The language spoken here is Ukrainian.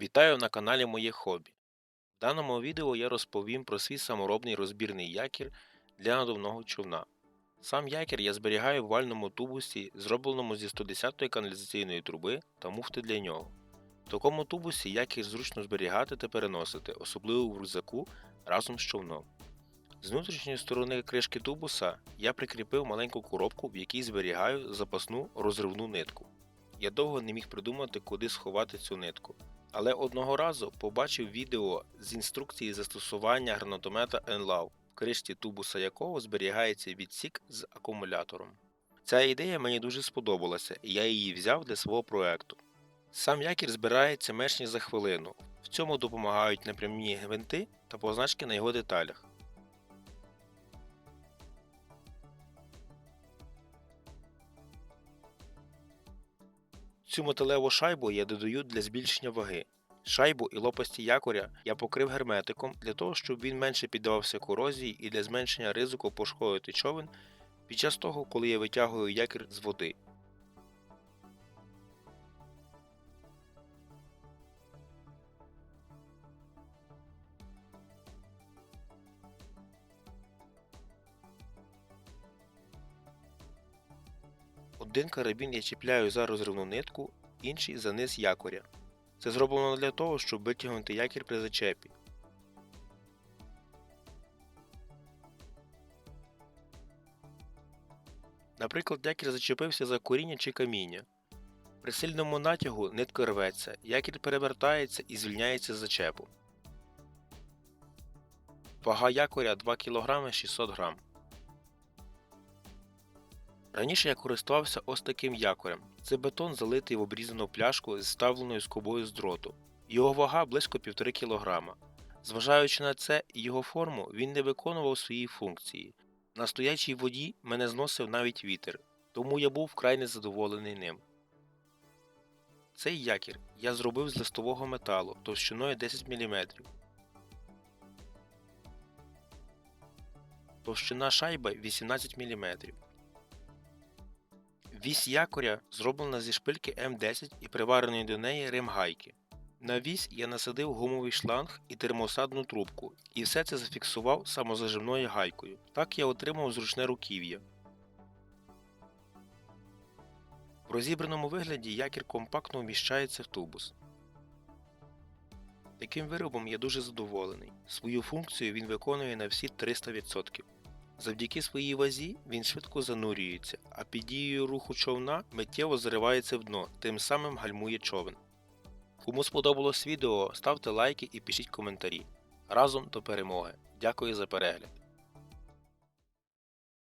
Вітаю на каналі Моє Хобі. В даному відео я розповім про свій саморобний розбірний якір для надувного човна. Сам якір я зберігаю в вальному тубусі, зробленому зі 110-ї каналізаційної труби та муфти для нього. В такому тубусі якір зручно зберігати та переносити, особливо в рюкзаку разом з човном. З внутрішньої сторони кришки тубуса я прикріпив маленьку коробку, в якій зберігаю запасну розривну нитку. Я довго не міг придумати, куди сховати цю нитку. Але одного разу побачив відео з інструкції застосування гранатомета NLAW, в кришті тубуса якого зберігається відсік з акумулятором. Ця ідея мені дуже сподобалася, і я її взяв для свого проекту. Сам якір збирається менш ніж за хвилину. В цьому допомагають непрямні гвинти та позначки на його деталях. Цю металеву шайбу я додаю для збільшення ваги. Шайбу і лопасті якоря я покрив герметиком для того, щоб він менше піддавався корозії і для зменшення ризику пошкодити човен під час того, коли я витягую якір з води. Один карабін я чіпляю за розривну нитку, інший за низ якоря. Це зроблено для того, щоб витягнути якір при зачепі. Наприклад, якір зачепився за коріння чи каміння. При сильному натягу нитка рветься, якір перевертається і звільняється з зачепу. Вага якоря 2 кг 600 г. Раніше я користувався ось таким якорем. Це бетон залитий в обрізану пляшку з ставленою скобою з дроту. Його вага близько 1,5 кг. Зважаючи на це і його форму, він не виконував свої функції. На стоячій воді мене зносив навіть вітер, тому я був вкрай незадоволений ним. Цей якір я зробив з листового металу товщиною 10 мм. Товщина шайби 18 мм. Вісь якоря зроблена зі шпильки М10 і привареної до неї ремгайки. На вісь я насадив гумовий шланг і термосадну трубку, і все це зафіксував самозажимною гайкою. Так я отримав зручне руків'я. В розібраному вигляді якір компактно вміщається в тубус. Таким виробом я дуже задоволений. Свою функцію він виконує на всі 300%. Завдяки своїй вазі він швидко занурюється, а під дією руху човна миттєво зривається в дно, тим самим гальмує човен. Кому сподобалось відео, ставте лайки і пишіть коментарі. Разом до перемоги. Дякую за перегляд.